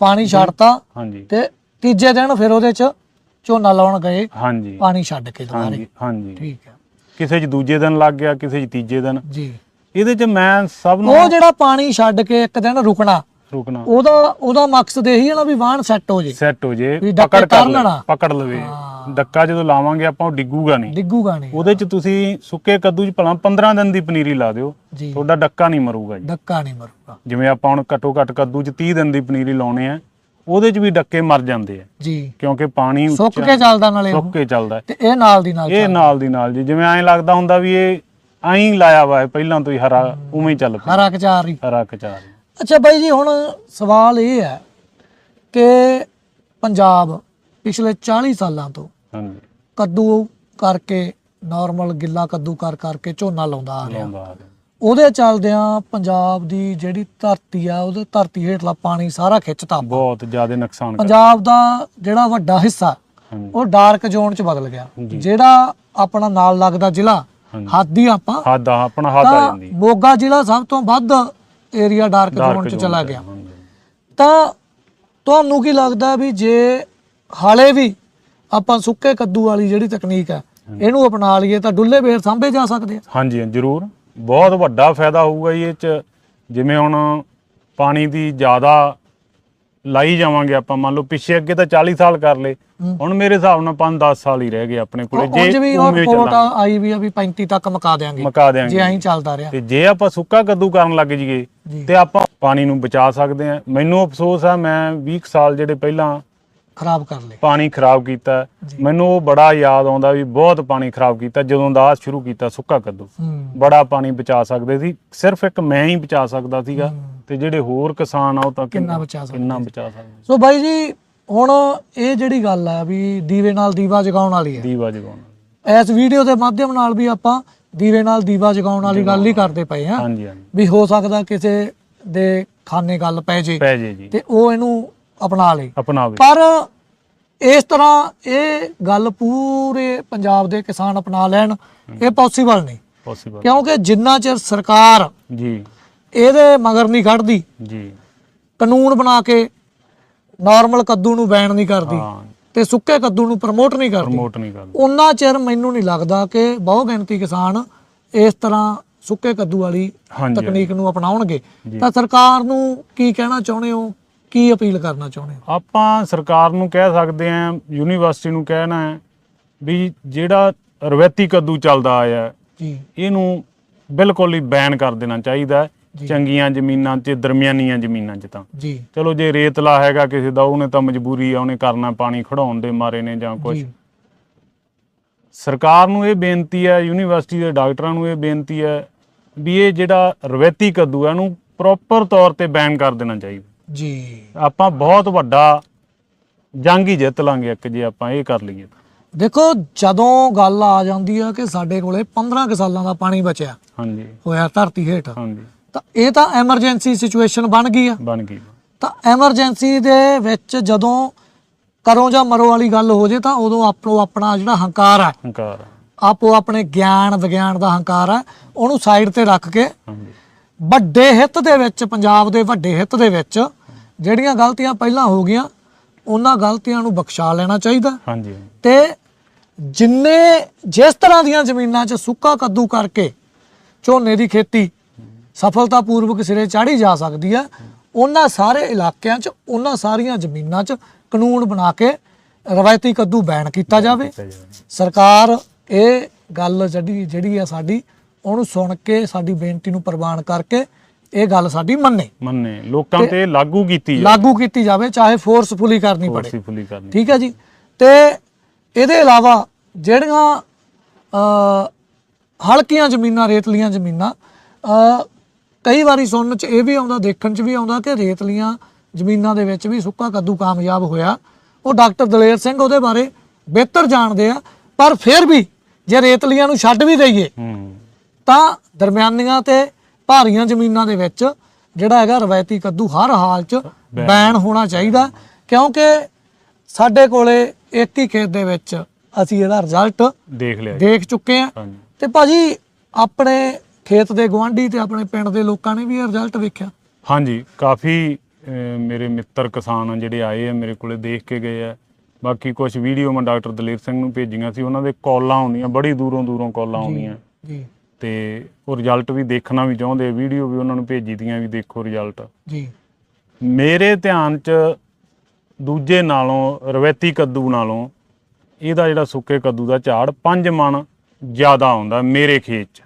ਪਾਣੀ ਛੱਡਤਾ ਹਾਂਜੀ। ਤੇ ਤੀਜੇ ਦਿਨ ਫਿਰ ਉਹਦੇ 'ਚ ਝੋਨਾ ਲਾਉਣ ਗਏ। ਹਾਂਜੀ। ਪਾਣੀ ਛੱਡ ਕੇ ਦੁਬਾਰੇ। ਹਾਂਜੀ ਹਾਂਜੀ। ਠੀਕ ਹੈ ਕਿਸੇ ਚ ਦੂਜੇ ਦਿਨ ਲੱਗ ਗਿਆ ਕਿਸੇ ਚ ਤੀਜੇ ਦਿਨ। ਜੀ। ਇਹਦੇ ਚ ਮੈਂ ਸਭ ਨੂੰ ਉਹ ਜਿਹੜਾ ਪਾਣੀ ਛੱਡ ਕੇ ਇੱਕ ਦਿਨ ਰੁਕਣਾ ਰੁਕਣਾ। ਉਹਦਾ ਉਹਦਾ ਮਕਸਦ ਇਹੀ ਹੈ ਨਾ ਵੀ ਵਾਹਣ ਸੈੱਟ ਹੋ ਜੇ। ਸੈੱਟ ਹੋ ਜੇ ਪਕੜ ਕਰ ਲੈਣਾ। ਪਕੜ ਲਵੇ। ਡੱਕਾ ਜਦੋਂ ਲਾਵਾਂਗੇ ਆਪਾਂ ਉਹ ਡਿੱਗੂਗਾ ਨਹੀਂ। ਡਿੱਗੂਗਾ ਨਹੀਂ। ਉਹਦੇ ਚ ਤੁਸੀਂ ਸੁੱਕੇ ਕੱਦੂ ਚ ਭਲਾ 15 ਦਿਨ ਦੀ ਪਨੀਰੀ ਲਾ ਦਿਓ ਤੁਹਾਡਾ ਡੱਕਾ ਨਹੀਂ ਮਰੂਗਾ ਜੀ। ਡੱਕਾ ਨਹੀਂ ਮਰੂਗਾ। ਜਿਵੇਂ ਆਪਾਂ ਹੁਣ ਘੱਟੋ ਘੱਟ ਕੱਦੂ ਚ 30 ਦਿਨ ਦੀ ਪਨੀਰੀ ਲਾਉਣੇ ਆ ਉਹਦੇ ਚ ਵੀ ਡੱਕੇ ਮਰ ਜਾਂਦੇ ਆ। ਜੀ। ਕਿਉਂਕਿ ਪਾਣੀ ਸੁੱਕ ਕੇ ਚੱਲਦਾ ਨਾਲੇ। ਸੁੱਕ ਕੇ ਚੱਲਦਾ। ਤੇ ਇਹ ਨਾਲ ਦੀ ਨਾਲ ਇਹ। ਨਾਲ ਦੀ ਨਾਲ ਜੀ। ਜਿਵੇਂ ਐਂ ਲੱਗਦਾ ਹੁੰਦਾ ਵੀ ਇਹ ਐਂ ਲਾਇਆ ਵਾ ਪਹਿਲਾਂ ਤੋਂ ਹੀ ਹਰਾ ਉਵੇਂ ਹੀ ਚੱਲ ਪਿਆ। ਹਰਾ ਕਚਾਰ ਹੀ। ਹਰਾ ਕਚਾਰ। ਅੱਛਾ ਬਾਈ ਜੀ ਹੁਣ ਸਵਾਲ ਇਹ ਹੈ ਕਿ ਪੰਜਾਬ ਪਿਛਲੇ 40 ਸਾਲਾਂ ਤੋਂ ਹਾਂਜੀ। ਕੱਦੂ ਕਰਕੇ ਨਾਰਮਲ ਗਿੱਲਾ ਕੱਦੂ ਕਰ ਕਰਕੇ ਝੋਨਾ ਲਾਉਂਦਾ ਆ ਰਿਹਾ। ਲਾਉਂਦਾ ਆ ਰਿਹਾ। ਉਹਦੇ ਚੱਲਦਿਆਂ ਪੰਜਾਬ ਦੀ ਜਿਹੜੀ ਧਰਤੀ ਆ ਉਹਦੇ ਧਰਤੀ ਹੇਠਲਾ ਪਾਣੀ ਸਾਰਾ ਖਿੱਚਤਾ ਬਹੁਤ ਜ਼ਿਆਦਾ ਨੁਕਸਾਨ ਕਰ ਪੰਜਾਬ ਦਾ ਜਿਹੜਾ ਵੱਡਾ ਹਿੱਸਾ ਹਾਂਜੀ। ਉਹ ਡਾਰਕ ਜ਼ੋਨ ਚ ਬਦਲ ਗਿਆ। ਜਿਹੜਾ ਆਪਣਾ ਨਾਲ ਲੱਗਦਾ ਜ਼ਿਲ੍ਹਾ ਹਾਦੀ ਆਪਾਂ। ਹੱਦ ਆ ਆਪਣਾ ਹੱਦ ਆ ਤਾਂ ਜਾਂਦੀ ਮੋਗਾ ਜ਼ਿਲ੍ਹਾ ਸਭ ਤੋਂ ਵੱਧ ਏਰੀਆ ਡਾਰਕ Dark ਜ਼ੋਨ ਚ zone ਚਲਾ ਗਿਆ। ਹਾਂਜੀ। ਤਾਂ ਤੁਹਾਨੂੰ ਕੀ ਲੱਗਦਾ ਵੀ ਜੇ ਹਾਲੇ ਵੀ ਆਪਾਂ ਸੁੱਕੇ ਕੱਦੂ ਵਾਲੀ ਜਿਹੜੀ ਤਕਨੀਕ ਹੈ ਇਹਨੂੰ ਅਪਣਾ ਲਈਏ ਤਾਂ ਡੁੱਲੇ ਬੇਰ ਸਾਂਭੇ ਜਾ ਸਕਦੇ ਆ। ਹਾਂਜੀ ਹਾਂਜੀ, ਜ਼ਰੂਰ। ਬਹੁਤ ਵੱਡਾ ਫਾਇਦਾ ਹੋਊਗਾ ਜੀ ਇਹ ਚ। ਜਿਵੇਂ ਹੁਣ ਪਾਣੀ ਦੀ ਜ਼ਿਆਦਾ ਲਾਈ ਜਾਵਾਂਗੇ ਆਪਾਂ ਮੰਨ ਲਓ ਪਿੱਛੇ ਅੱਗੇ ਤਾਂ 40 ਸਾਲ ਕਰ ਲਏ। ਹੁਣ ਮੇਰੇ ਹਿਸਾਬ ਨਾਲ 5-10 ਸਾਲ ਹੀ ਰਹਿ ਗਏ ਆਪਣੇ ਕੋਲੇ। ਉਂਝ ਵੀ ਰਿਪੋਰਟ ਆਈ ਵੀ ਆ ਵੀ 35 ਤੱਕ ਮੁਕਾ ਦੇਾਂਗੇ ਮੁਕਾ ਦਿਆਂਗੇ। ਜੇ ਐਂ ਚੱਲਦਾ ਰਿਹਾ। ਤੇ ਜੇ ਆਪਾਂ ਸੁੱਕਾ ਕੱਦੂ ਕਰਨ ਲੱਗ ਜਾਈਏ ਜੀ। ਤੇ ਆਪਾਂ ਪਾਣੀ ਨੂੰ ਬਚਾ ਸਕਦੇ ਆ ਮੈਨੂੰ ਅਫਸੋਸ ਆ ਮੈਂ 20 ਕੁ ਸਾਲ ਜਿਹੜੇ ਪਹਿਲਾਂ ਖਰਾਬ ਕਰ ਲਏ। ਪਾਣੀ ਖਰਾਬ ਕੀਤਾ। ਜੀ। ਮੈਨੂੰ ਉਹ ਬੜਾ ਯਾਦ ਆਉਂਦਾ ਵੀ ਬਹੁਤ ਪਾਣੀ ਖਰਾਬ ਕੀਤਾ ਜਦੋਂ ਦਾ ਸ਼ੁਰੂ ਕੀਤਾ ਸੁੱਕਾ ਕੱਦੂ। ਬੜਾ ਪਾਣੀ ਬਚਾ ਸਕਦੇ ਸੀ। ਸਿਰਫ ਇੱਕ ਮੈਂ ਹੀ ਬਚਾ ਸਕਦਾ ਸੀਗਾ। ਤੇ ਜਿਹੜੇ ਹੋਰ ਕਿਸਾਨ ਆ ਉਹ ਤਾਂ ਕਿੰਨਾ ਬਚਾ ਸਕਦੇ ਕਿੰਨਾ ਬਚਾ ਸਕਦੇ ਸੋ ਬਾਈ ਜੀ ਹੁਣ ਇਹ ਜਿਹੜੀ ਗੱਲ ਆ ਵੀ ਦੀਵੇ ਨਾਲ ਦੀਵਾ ਜਗਾਉਣ ਵਾਲੀ ਹੈ ਦੀਵਾ ਜਗਾਉਣਾ ਇਸ ਵੀਡੀਓ ਦੇ ਮਾਧਿਅਮ ਨਾਲ ਵੀ ਆਪਾਂ ਦੀਵੇ ਨਾਲ ਦੀਵਾ ਜਗਾਉਣ ਵਾਲੀ ਗੱਲ ਹੀ ਕਰਦੇ ਪਏ ਹਾਂਜੀ ਹਾਂਜੀ। ਵੀ ਹੋ ਸਕਦਾ ਕਿਸੇ ਦੇ ਖਾਨੇ ਗੱਲ ਪੈ ਜੇ ਪੈ ਜੇ ਜੀ। ਤੇ ਉਹ ਇਹਨੂੰ ਅਪਣਾ ਲੇ। ਅਪਣਾਵੇ ਪਰ ਇਸ ਤਰ੍ਹਾਂ ਇਹ ਗੱਲ ਪੂਰੇ ਪੰਜਾਬ ਦੇ ਕਿਸਾਨ ਅਪਣਾ ਲੈਣ ਇਹ ਪੋਸੀਬਲ ਨਹੀਂ। ਪੋਸੀਬਲ ਕਿਉਂਕਿ ਜਿੰਨਾ ਚਿਰ ਸਰਕਾਰ ਜੀ। ਇਹਦੇ ਮਗਰ ਨਹੀਂ ਕੱਢਦੀ ਜੀ। ਕਾਨੂੰਨ ਬਣਾ ਕੇ ਨਾਰਮਲ ਕੱਦੂ ਨੂੰ ਬੈਨ ਨਹੀਂ ਕਰਦੀ ਹਾਂ। ਤੇ ਸੁੱਕੇ ਕੱਦੂ ਨੂੰ ਪ੍ਰਮੋਟ ਨਹੀਂ ਕਰਦੀ। ਪ੍ਰਮੋਟ ਨਹੀਂ ਕਰਦੇ। ਉਹਨਾਂ ਚਿਰ ਮੈਨੂੰ ਨਹੀਂ ਲੱਗਦਾ ਕਿ ਬਹੁ ਗਿਣਤੀ ਕਿਸਾਨ ਇਸ ਤਰ੍ਹਾਂ ਸੁੱਕੇ ਕੱਦੂ ਵਾਲੀ ਹਾਂਜੀ ਤਕਨੀਕ ਨੂੰ ਅਪਣਾਉਣਗੇ। ਤਾਂ ਸਰਕਾਰ ਨੂੰ ਕੀ ਕਹਿਣਾ ਚਾਹੁੰਦੇ ਹੋ? ਕੀ ਅਪੀਲ ਕਰਨਾ ਚਾਹੁੰਦੇ ਹੋ? ਆਪਾਂ ਸਰਕਾਰ ਨੂੰ ਕਹਿ ਸਕਦੇ ਆਂ ਯੂਨੀਵਰਸਿਟੀ ਨੂੰ ਕਹਿਣਾ ਹੈ ਵੀ ਜਿਹੜਾ ਰਵੈਤੀ ਕੱਦੂ ਚੱਲਦਾ ਆਇਆ ਹੈ, ਜੀ। ਇਹਨੂੰ ਬਿਲਕੁਲ ਹੀ ਬੈਨ ਕਰ ਦੇਣਾ ਚਾਹੀਦਾ ਹੈ। ਚੰਗੀਆਂ ਜ਼ਮੀਨਾਂ 'ਚ ਦਰਮਿਆਨੀਆਂ ਜ਼ਮੀਨਾਂ 'ਚ ਤਾਂ। ਜੀ। ਚਲੋ ਜੇ ਰੇਤਲਾ ਹੈਗਾ ਕਿਸੇ ਦਾ ਉਹਨੇ ਤਾਂ ਮਜਬੂਰੀ ਆ ਉਹਨੇ ਕਰਨਾ ਪਾਣੀ ਖੜਾਉਣ ਦੇ ਮਾਰੇ ਨੇ ਜਾਂ ਕੁਝ ਸਰਕਾਰ ਨੂੰ ਇਹ ਬੇਨਤੀ ਹੈ ਯੂਨੀਵਰਸਿਟੀ ਦੇ ਡਾਕਟਰਾਂ ਨੂੰ ਇਹ ਬੇਨਤੀ ਹੈ ਵੀ ਇਹ ਜਿਹੜਾ ਰਵੈਤੀ ਕੱਦੂ ਹੈ ਇਹਨੂੰ ਪ੍ਰੋਪਰ ਤੌਰ ਤੇ ਬੈਨ ਕਰ ਦੇਣਾ ਚਾਹੀਦਾ। ਜੀ। ਆਪਾਂ ਬਹੁਤ ਵੱਡਾ ਜੰਗ ਹੀ ਜਿੱਤ ਲਾਂਗੇ ਇੱਕ ਜੇ ਆਪਾਂ ਇਹ ਕਰ ਲਈਏ। ਦੇਖੋ ਜਦੋਂ ਗੱਲ ਆ ਜਾਂਦੀ ਆ ਕਿ ਸਾਡੇ ਕੋਲੇ 15 ਕੁ ਸਾਲਾਂ ਦਾ ਪਾਣੀ ਬਚਿਆ ਹਾਂਜੀ। ਹੋਇਆ ਧਰਤੀ ਹੇਠ। ਹਾਂਜੀ। ਤਾਂ ਇਹ ਤਾਂ ਐਮਰਜੈਂਸੀ ਸਿਚੁਏਸ਼ਨ ਬਣ ਗਈ ਆ। ਬਣ ਗਈ। ਤਾਂ ਐਮਰਜੈਂਸੀ ਦੇ ਵਿੱਚ ਜਦੋਂ ਕਰੋ ਜਾਂ ਮਰੋ ਵਾਲੀ ਗੱਲ ਹੋ ਜੇ ਤਾਂ ਉਦੋਂ ਆਪੋ ਆਪਣਾ ਜਿਹੜਾ ਹੰਕਾਰ ਆ ਹੰਕਾਰ ਆਪੋ ਆਪਣੇ ਗਿਆਨ ਵਿਗਿਆਨ ਦਾ ਹੰਕਾਰ ਆ ਉਹਨੂੰ ਸਾਈਡ ਤੇ ਰੱਖ ਕੇ ਵੱਡੇ ਹਿੱਤ ਦੇ ਵਿੱਚ ਪੰਜਾਬ ਦੇ ਵੱਡੇ ਹਿੱਤ ਦੇ ਵਿੱਚ ਜਿਹੜੀਆਂ ਗਲਤੀਆਂ ਪਹਿਲਾਂ ਹੋ ਗਈਆਂ ਉਹਨਾਂ ਗਲਤੀਆਂ ਨੂੰ ਬਖਸ਼ਾ ਲੈਣਾ ਚਾਹੀਦਾ। ਹਾਂਜੀ। ਤੇ ਜਿੰਨੇ ਜਿਸ ਤਰ੍ਹਾਂ ਦੀਆਂ ਜ਼ਮੀਨਾਂ 'ਚ ਸੁੱਕਾ ਕੱਦੂ ਕਰਕੇ ਝੋਨੇ ਦੀ ਖੇਤੀ ਸਫਲਤਾਪੂਰਵਕ ਸਿਰੇ ਚਾੜੀ ਜਾ ਸਕਦੀ ਹੈ ਉਹਨਾਂ ਸਾਰੇ ਇਲਾਕਿਆਂ 'ਚ ਉਹਨਾਂ ਸਾਰੀਆਂ ਜ਼ਮੀਨਾਂ 'ਚ ਕਾਨੂੰਨ ਬਣਾ ਕੇ ਰਵਾਇਤੀ ਕੱਦੂ ਬੈਨ ਕੀਤਾ ਜਾਵੇ। ਜਾਵੇ। ਸਰਕਾਰ ਇਹ ਗੱਲ ਜਿਹੜੀ ਜਿਹੜੀ ਆ ਸਾਡੀ ਉਹਨੂੰ ਸੁਣ ਕੇ ਸਾਡੀ ਬੇਨਤੀ ਨੂੰ ਪ੍ਰਵਾਨ ਕਰਕੇ ਇਹ ਗੱਲ ਸਾਡੀ ਮੰਨੇ। ਮੰਨੇ। ਲੋਕਾਂ ਤੇ ਲਾਗੂ ਕੀਤੀ ਹੈ ਲਾਗੂ ਕੀਤੀ ਜਾਵੇ ਚਾਹੇ ਫੋਰਸਫੁਲੀ ਕਰਨੀ ਪੜੇ। ਫੋਰਸੀਫੁਲੀ ਕਰਨੀ ਠੀਕ ਹੈ ਜੀ? ਤੇ ਇਹਦੇ ਇਲਾਵਾ ਜਿਹੜੀਆਂ ਹਲਕੀਆਂ ਜ਼ਮੀਨਾਂ ਰੇਤਲੀਆਂ ਜ਼ਮੀਨਾਂ ਕਈ ਵਾਰੀ ਸੁਣਨ ਚ ਇਹ ਵੀ ਆਉਂਦਾ ਦੇਖਣ ਚ ਵੀ ਆਉਂਦਾ ਕਿ ਰੇਤਲੀਆਂ ਜ਼ਮੀਨਾਂ ਦੇ ਵਿੱਚ ਵੀ ਸੁੱਕਾ ਕੱਦੂ ਕਾਮਯਾਬ ਹੋਇਆ। ਉਹ ਡਾਕਟਰ ਦਲੇਰ ਸਿੰਘ ਉਹਦੇ ਬਾਰੇ ਬਿਹਤਰ ਜਾਣਦੇ ਆ ਪਰ ਫਿਰ ਵੀ ਜੇ ਰੇਤਲੀਆਂ ਨੂੰ ਛੱਡ ਵੀ ਦਈਏ ਤਾਂ ਦਰਮਿਆਨੀਆਂ ਤੇ ਭਾਰੀਆਂ ਜ਼ਮੀਨਾਂ ਦੇ ਵਿੱਚ ਜਿਹੜਾ ਹੈਗਾ ਰਵਾਇਤੀ ਕੱਦੂ ਹਰ ਹਾਲ 'ਚ ਬੈਨ। ਹੋਣਾ ਚਾਹੀਦਾ ਕਿਉਂਕਿ ਸਾਡੇ ਕੋਲੇ ਇੱਕ ਹੀ ਖੇਤ ਦੇ ਵਿੱਚ ਅਸੀਂ ਇਹਦਾ ਰਿਜ਼ਲਟ ਦੇਖ ਲਿਆ। ਦੇਖ ਚੁੱਕੇ ਹਾਂਜੀ। ਤੇ ਭਾਜੀ ਆਪਣੇ ਖੇਤ ਦੇ ਗਵਾਂਢੀ ਤੇ ਆਪਣੇ ਪਿੰਡ ਦੇ ਲੋਕਾਂ ਨੇ ਵੀ ਇਹ ਰਿਜ਼ਲਟ ਵੇਖਿਆ। ਹਾਂਜੀ ਕਾਫੀ ਅਹ, ਮੇਰੇ ਮਿੱਤਰ ਕਿਸਾਨ ਆ ਜਿਹੜੇ ਆਏ ਆ ਮੇਰੇ ਕੋਲੇ ਦੇਖ ਕੇ ਗਏ ਆ। ਬਾਕੀ ਕੁਝ ਵੀਡੀਓ ਮੈਂ ਡਾਕਟਰ ਦਲੇਰ ਸਿੰਘ ਨੂੰ ਭੇਜੀਆਂ ਸੀ ਉਹਨਾਂ ਦੇ ਕਾਲਾਂ ਆਉਂਦੀਆਂ ਬੜੀ ਦੂਰੋਂ ਦੂਰੋਂ ਕਾਲਾਂ ਆਉਂਦੀਆਂ। ਜੀ। ਤੇ ਉਹ ਰਿਜ਼ਲਟ ਵੀ ਦੇਖਣਾ ਵੀ ਚਾਹੁੰਦੇ ਵੀਡੀਓ ਵੀ ਉਹਨਾਂ ਨੂੰ ਭੇਜੀ ਦੀਆਂ ਵੀ ਦੇਖੋ ਰਿਜ਼ਲਟ ਜੀ। ਮੇਰੇ ਧਿਆਨ 'ਚ ਦੂਜੇ ਨਾਲੋਂ ਰਵੈਤੀ ਕੱਦੂ ਨਾਲੋਂ ਇਹਦਾ ਜਿਹੜਾ ਸੁੱਕੇ ਕੱਦੂ ਦਾ ਝਾੜ 5 ਮਣ ਜ਼ਿਆਦਾ ਆਉਂਦਾ ਮੇਰੇ ਖੇਤ 'ਚ।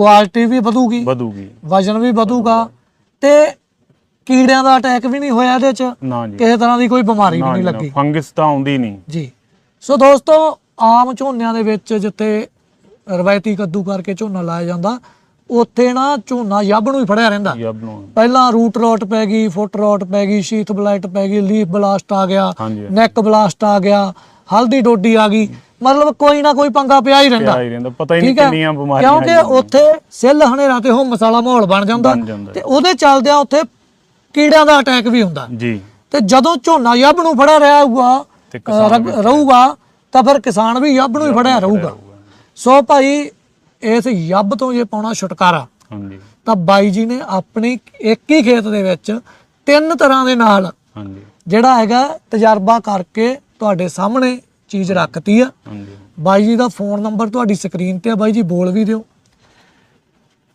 ਕੁਆਲਿਟੀ ਵੀ ਵਧੂਗੀ ਵਧੂਗੀ। ਵਜਨ ਵੀ ਵਧੂਗਾ ਤੇ ਕੀੜਿਆਂ ਦਾ ਅਟੈਕ ਵੀ ਨਹੀਂ ਹੋਇਆ ਇਹਦੇ 'ਚ ਨਾ ਜੀ। ਕਿਸੇ ਤਰ੍ਹਾਂ ਦੀ ਕੋਈ ਬਿਮਾਰੀ ਵੀ ਨਹੀਂ ਨਾ, ਲੱਗੀ। ਫੰਗਸ ਤਾਂ ਆਉਂਦੀ ਨਹੀਂ। ਜੀ। ਸੋ ਦੋਸਤੋ ਆਮ ਝੋਨਿਆਂ ਦੇ ਵਿੱਚ ਜਿੱਥੇ ਰਵਾਇਤੀ ਕੱਦੂ ਕਰਕੇ ਝੋਨਾ ਲਾਇਆ ਜਾਂਦਾ ਉੱਥੇ ਨਾ ਝੋਨਾ ਯੱਬ ਨੂੰ ਹੀ ਫੜਿਆ ਰਹਿੰਦਾ। ਯਬ ਨੂੰ। ਪਹਿਲਾਂ ਰੂਟ ਰੋਟ ਪੈ ਗਈ ਫੁੱਟ ਰੋਟ ਪੈ ਗਈ ਸ਼ੀਥ ਬਲਾਈਟ ਪੈ ਗਈ ਲੀਫ ਬਲਾਸਟ ਆ ਗਿਆ ਹਾਂਜੀ। ਨੈਕ ਬਲਾਸਟ ਆ ਗਿਆ ਹਲਦੀ ਡੋਡੀ ਆ ਗਈ। ਮਤਲਬ ਕੋਈ ਨਾ ਕੋਈ ਪੰਗਾ ਪਿਆ ਹੀ ਰਹਿੰਦਾ। ਪਿਆ ਹੀ ਰਹਿੰਦਾ ਪਤਾ ਹੀ ਨਹੀਂ ਕਿੰਨੀਆਂ ਬਿਮਾਰੀਆਂ ਕਿਉਂਕਿ। ਉੱਥੇ ਸਿੱਲ ਹਨੇਰਾ ਤੇ ਹੋ ਮਸਾਲਾ ਮਾਹੌਲ ਬਣ ਜਾਂਦਾ। ਤੇ ਉਹਦੇ ਚੱਲਦਿਆਂ ਉੱਥੇ ਕੀੜਿਆਂ ਦਾ ਅਟੈਕ ਵੀ ਹੁੰਦਾ। ਜੀ। ਤੇ ਜਦੋਂ ਝੋਨਾ ਯੱਬ ਨੂੰ ਫੜਿਆ ਰਿਹਾ ਹੋਊਗਾ ਰਹੂਗਾ ਤਾਂ ਫਿਰ ਕਿਸਾਨ ਵੀ ਯੱਬ ਨੂੰ ਹੀ ਫੜਿਆ ਰਹੂਗਾ। ਸੋ ਭਾਈ ਇਸ ਯੱਬ ਤੋਂ ਜੇ ਪਾਉਣਾ ਛੁਟਕਾਰਾ। ਹਾਂਜੀ। ਤਾਂ ਬਾਈ ਜੀ ਨੇ ਆਪਣੀ ਇੱਕ ਹੀ ਖੇਤ ਦੇ ਵਿੱਚ ਤਿੰਨ ਤਰ੍ਹਾਂ ਦੇ ਨਾਲ ਹਾਂਜੀ। ਜਿਹੜਾ ਹੈਗਾ ਤਜਰਬਾ ਕਰਕੇ ਤੁਹਾਡੇ ਸਾਹਮਣੇ ਚੀਜ਼ ਰੱਖਤੀ ਆ। ਬਾਈ ਜੀ ਦਾ ਫੋਨ ਨੰਬਰ ਤੁਹਾਡੀ ਸਕਰੀਨ ਤੇ ਆ। ਬਾਈ ਜੀ ਬੋਲ ਵੀ ਦਿਓ।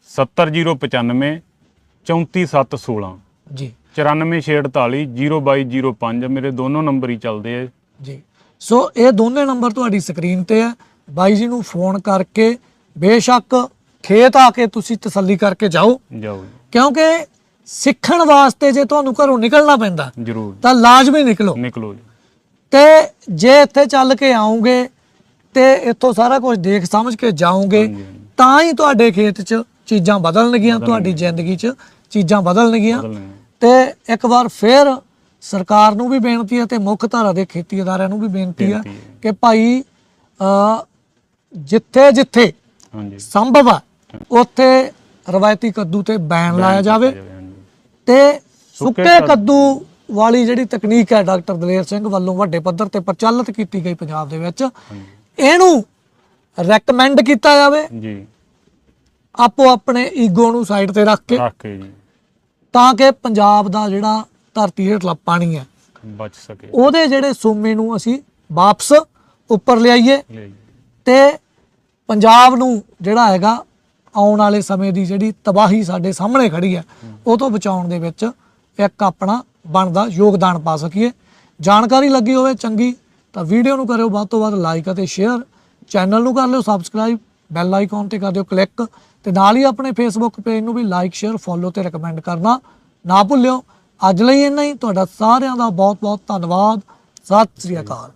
70095 34716 ਜੀ। 9448 02205 ਮੇਰੇ ਦੋਨੋਂ ਨੰਬਰ ਹੀ ਚੱਲਦੇ ਆ। ਜੀ। ਸੋ ਇਹ ਦੋਨੇ ਨੰਬਰ ਤੁਹਾਡੀ ਸਕਰੀਨ ਤੇ ਆ। ਬਾਈ ਜੀ ਨੂੰ ਫੋਨ ਕਰਕੇ ਬੇਸ਼ੱਕ ਖੇਤ ਆ ਕੇ ਤੁਸੀਂ ਤਸੱਲੀ ਕਰਕੇ ਜਾਓ। ਜਾਓ। ਕਿਉਂਕਿ ਸਿੱਖਣ ਵਾਸਤੇ ਜੇ ਤੁਹਾਨੂੰ ਘਰੋਂ ਨਿਕਲਣਾ ਪੈਂਦਾ ਜ਼ਰੂਰ। ਤਾਂ ਲਾਜ਼ਮੀ ਨਿਕਲੋ। ਨਿਕਲੋ ਜੀ। ਤੇ ਜੇ ਇੱਥੇ ਚੱਲ ਕੇ ਆਉਂਗੇ ਤੇ ਇੱਥੋਂ ਸਾਰਾ ਕੁਝ ਦੇਖ ਸਮਝ ਕੇ ਜਾਓਗੇ। ਤਾਂ ਹੀ ਤੁਹਾਡੇ ਖੇਤ 'ਚ ਚੀਜ਼ਾਂ ਬਦਲਣਗੀਆਂ ਤੁਹਾਡੀ ਜ਼ਿੰਦਗੀ 'ਚ ਚੀਜ਼ਾਂ ਬਦਲਣਗੀਆਂ ਬਦਲਣੇ ਤੇ ਇੱਕ ਵਾਰ ਫੇਰ ਸਰਕਾਰ ਨੂੰ ਵੀ ਬੇਨਤੀ ਹੈ ਤੇ ਮੁੱਖ ਧਾਰਾ ਦੇ ਖੇਤੀ ਅਦਾਰਿਆਂ ਨੂੰ ਵੀ ਬੇਨਤੀ ਹੈ। ਕਿ ਭਾਈ ਜਿੱਥੇ ਜਿੱਥੇ ਸੰਭਵ ਹੈ ਉੱਥੇ ਰਵਾਇਤੀ ਕੱਦੂ ਤੇ ਬੈਨ ਲਾਇਆ ਜਾਵੇ। ਤੇ ਸੁੱਕੇ ਕੱਦੂ ਵਾਲੀ ਜਿਹੜੀ ਤਕਨੀਕ ਹੈ ਡਾਕਟਰ ਦਲੇਰ ਸਿੰਘ ਵੱਲੋਂ ਵੱਡੇ ਪੱਧਰ ਤੇ ਪ੍ਰਚਲਿਤ ਕੀਤੀ ਗਈ ਪੰਜਾਬ ਦੇ ਵਿੱਚ ਇਹਨੂੰ ਰეკਮੈਂਡ ਕੀਤਾ ਜਾਵੇ। ਜੀ। ਆਪੋ ਆਪਣੇ ਈਗੋ ਨੂੰ ਸਾਈਡ ਤੇ ਰੱਖ ਕੇ। ਰੱਖ ਕੇ ਜੀ। ਤਾਂ ਕਿ ਪੰਜਾਬ ਦਾ ਜਿਹੜਾ ਧਰਤੀ ਹੇਠਲਾ ਪਾਣੀ ਹੈ ਬਚ ਸਕੇ। ਉਹਦੇ ਜਿਹੜੇ ਸੋਮੇ ਨੂੰ ਅਸੀਂ ਵਾਪਸ ਉੱਪਰ ਲਿਆਈਏ। ਤੇ ਪੰਜਾਬ ਨੂੰ ਜਿਹੜਾ ਹੈਗਾ ਆਉਣ ਵਾਲੇ ਸਮੇਂ ਦੀ ਜਿਹੜੀ ਤਬਾਹੀ ਸਾਡੇ ਸਾਹਮਣੇ ਖੜੀ ਹੈ। ਉਹ ਤੋਂ ਬਚਾਉਣ ਦੇ ਵਿੱਚ ਇੱਕ ਆਪਣਾ ਬਣਦਾ, ਯੋਗਦਾਨ ਪਾ ਸਕੀਏ। ਜਾਣਕਾਰੀ ਲੱਗੀ ਹੋਵੇ ਚੰਗੀ, ਤਾਂ ਵੀਡੀਓ ਨੂੰ ਕਰਿਓ। ਵੱਧ ਤੋਂ ਵੱਧ ਲਾਈਕ ਅਤੇ ਸ਼ੇਅਰ ਚੈਨਲ ਨੂੰ ਕਰ ਲਿਓ ਸਬਸਕ੍ਰਾਈਬ ਬੈਲ ਆਈਕਨ ਤੇ ਕਰ ਦਿਓ ਕਲਿੱਕ ਤੇ ਨਾਲ ਹੀ ਆਪਣੇ ਫੇਸਬੁੱਕ ਪੇਜ ਨੂੰ ਵੀ ਲਾਈਕ ਸ਼ੇਅਰ ਫੋਲੋ ਤੇ ਰეკਮੈਂਡ ਕਰਨਾ ਨਾ ਭੁੱਲਿਓ। ਅੱਜ ਲਈ ਇੰਨਾ ਹੀ। ਤੁਹਾਡਾ ਸਾਰਿਆਂ ਦਾ ਬਹੁਤ ਬਹੁਤ ਧੰਨਵਾਦ। ਸਤਿ ਸ੍ਰੀ ਅਕਾਲ।